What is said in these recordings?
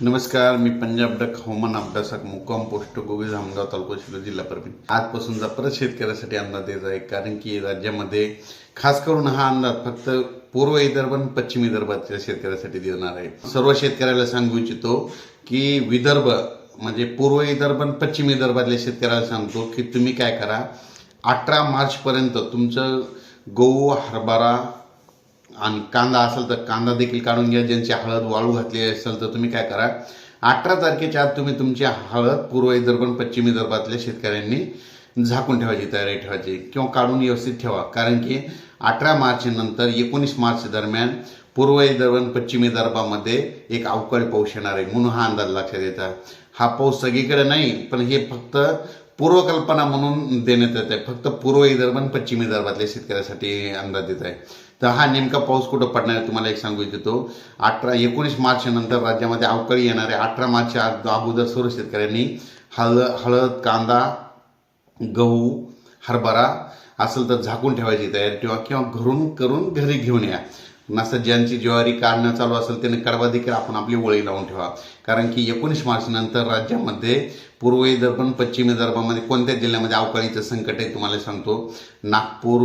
नमस्कार मी पंजाब डक हवामान अभ्यासक मुक्काम पोस्ट गोवी जामगाव तालुका शिरो जिल्हा परभणी. आजपासूनचा परत शेतकऱ्यासाठी अंदाज द्यायचा आहे कारण की राज्यामध्ये खास करून हा अंदाज फक्त पूर्व विदर्भ आणि पश्चिम विदर्भातल्या शेतकऱ्यासाठी देणार आहे. सर्व शेतकऱ्याला सांगू इच्छितो की विदर्भ म्हणजे पूर्व विदर्भ आणि पश्चिम विदर्भातल्या शेतकऱ्याला सांगतो की तुम्ही काय करा अठरा मार्चपर्यंत तुमचं गहू हरभरा आणि कांदा असेल तर कांदा देखील काढून घ्या. ज्यांची हळद वाळू घातली असेल तर तुम्ही काय करा अठरा तारखेच्या आत तुम्ही तुमची हळद पूर्व विदर्भ पश्चिम विदर्भातल्या शेतकऱ्यांनी झाकून ठेवायची तयारी ठेवायची किंवा काढून व्यवस्थित ठेवा. कारण की अठरा मार्च नंतर एकोणीस मार्च दरम्यान पूर्व विदर्भ पश्चिम विदर्भामध्ये एक अवकाळी पाऊस येणार आहे. म्हणून हा अंदाज लक्षात येतात हा पाऊस सगळीकडे नाही पण हे फक्त पूर्वकल्पना म्हणून देण्यात येत आहे. फक्त पूर्व विदर्भ आणि पश्चिम विदर्भातल्या शेतकऱ्यासाठी अंदाज देत आहे. तर हा नेमका पाऊस कुठं पडणार आहे तुम्हाला एक सांगू इच्छितो. अठरा एकोणीस मार्च नंतर राज्यामध्ये अवकाळी येणारे अठरा मार्चच्या अगोदर सर्व शेतकऱ्यांनी हळ हळद कांदा गहू हरभरा असेल तर झाकून ठेवायची तयारी किंवा किंवा घरून करून घरी घेऊन या. नसतं ज्यांची ज्वारी काढणं चालू असेल त्यांनी कडवा देखील आपण आपली वळी लावून ठेवा. कारण की एकोणीस मार्चनंतर राज्यामध्ये पूर्व विदर्भ पश्चिम विदर्भामध्ये कोणत्या जिल्ह्यामध्ये अवकाळीचं संकट आहे तुम्हाला सांगतो. नागपूर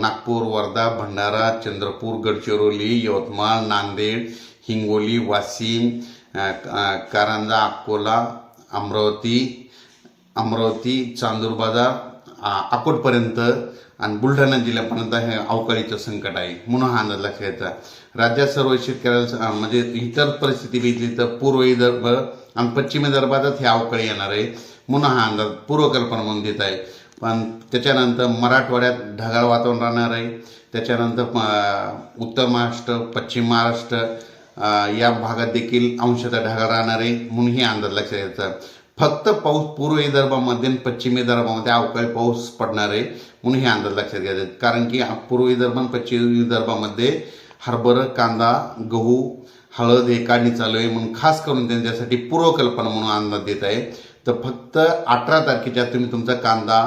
नागपूर वर्धा भंडारा चंद्रपूर गडचिरोली यवतमाळ नांदेड हिंगोली वाशिम कारंजा अकोला अमरावती अमरावती चांदूर बाजार अकोटपर्यंत आणि बुलढाणा जिल्ह्यापर्यंत हे अवकाळीचं संकट आहे. म्हणून हा अंदाज लक्षात घ्यायचा राज्यात सर्व शेतकऱ्याला म्हणजे इतर परिस्थिती बघितली तर पूर्व विदर्भ आणि पश्चिम विदर्भातच हे अवकाळी येणार आहे. म्हणून हा अंदाज पूर्वकल्पना म्हणून देत आहे. पण त्याच्यानंतर मराठवाड्यात ढगाळ वातावरण राहणार आहे. त्याच्यानंतर उत्तर महाराष्ट्र पश्चिम महाराष्ट्र या भागात देखील अंशतः ढगाळ राहणार आहे. म्हणून हे अंदाज लक्षात घ्यायचा फक्त पाऊस पूर्व विदर्भामध्ये आणि पश्चिम विदर्भामध्ये अवकाळी पाऊस पडणार आहे म्हणून हे अंदाज लक्षात घ्यायचे कारण की पूर्व विदर्भ आणि पश्चिम विदर्भामध्ये हरभरा कांदा गहू हळद हे काढणी चालू आहे म्हणून खास करून त्यांच्यासाठी पूर्वकल्पना म्हणून अंदाज देत आहे. तर फक्त अठरा तारखेच्या तुम्ही तुमचा कांदा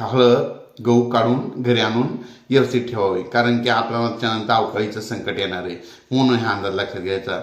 हळद गहू काढून घरी आणून व्यवस्थित ठेवावे. कारण की अठरा मार्चच्या नंतर अवकाळीचं संकट येणार आहे. म्हणून हा अंदाज लक्षात घ्यायचा.